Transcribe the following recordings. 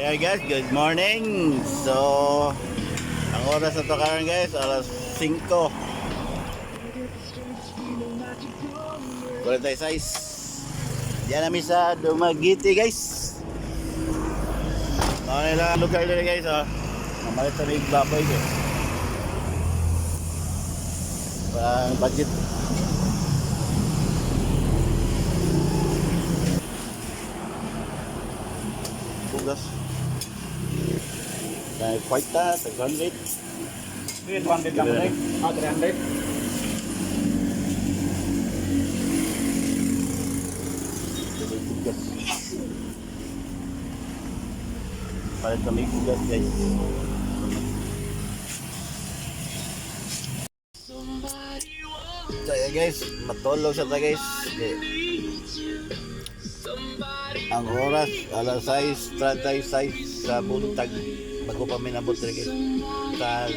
Yeah guys, good morning. So, ang oras na to karon guys, alas 5. 46. Diyan namin sa Dumagiti guys. Mga nila lugar nila guys oh. Mamalit sa may baboy guys. Parang budget. Bugas. Dahil kwarta, tag-100. 300 lang rin. Ah, 300. Bugas. Palit kami bugas guys. Yeah guys, matulog sa ta guys. Okay. Ang oras, alas 6.36 sa buntag. Bago pa may nabot rin guys. Sa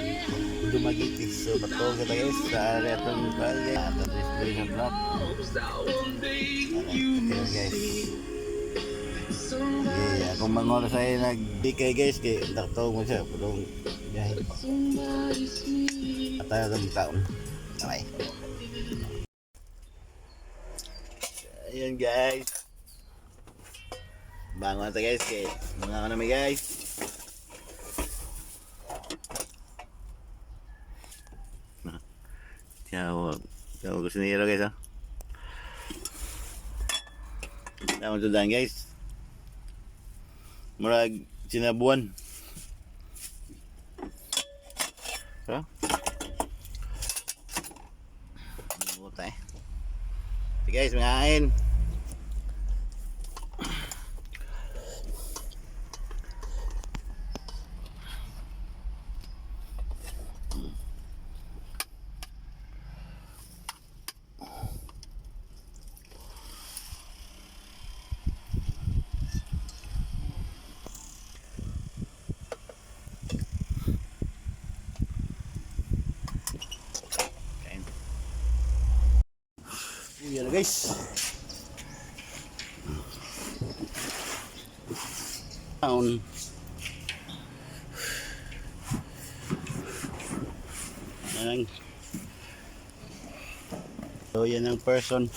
Dumagiti. So matulog sa ta guys. Sa area itong kaya. At at least very hot na. Okay guys. Yeah, kung mga oras ay nagbikay guys, kay nakatawag mo siya. Pero biyahe. At tayo ng taon. Okay. Ayun guys. Bangon na guys. Kay mga namin guys. Tiyawag. Tiyawag ko sinira guys ha. Tawag to daan guys. Murag sinabuan. Ha? Buta eh. Sige guys, mga Kain. Yan guys. Down. Yan. So yan ang person.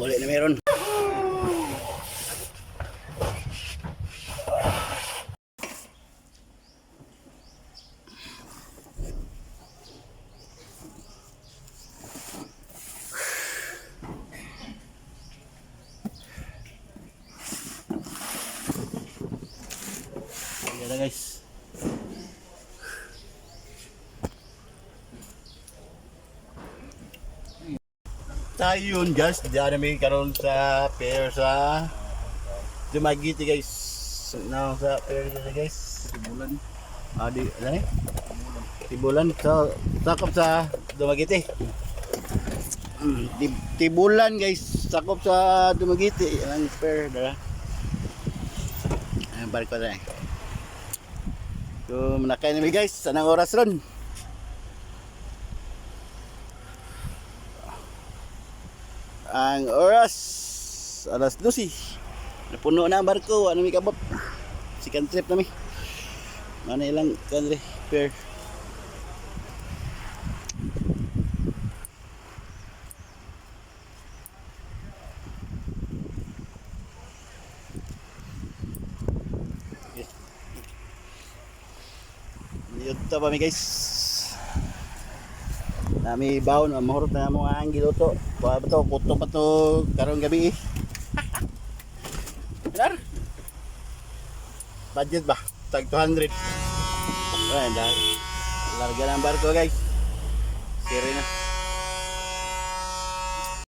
Muli na meron. Guys. Tayo yun guys. Diyan namin karon sa fair sa Dumagiti guys. Na sa fair dito guys. Sibulan. ah di ano eh? Tibulan. So sakop sa Dumagiti Mm, Tib- Tibulan guys. Sakop sa Dumagiti ang fair dala. Ang barko na eh. So manakay namin guys. Anong oras ron ang oras alas 12 napuno na ang barko ano may kabot? Second trip na mi. Ano ilang country fair Dito pa mi guys Nami baon mamahurot na mo ang giluto. Pa ba to kuto pa to karong gabi. eh. Benar? Budget ba? Tag 200. Ayan dahil. Larga ng barko guys. Siri na.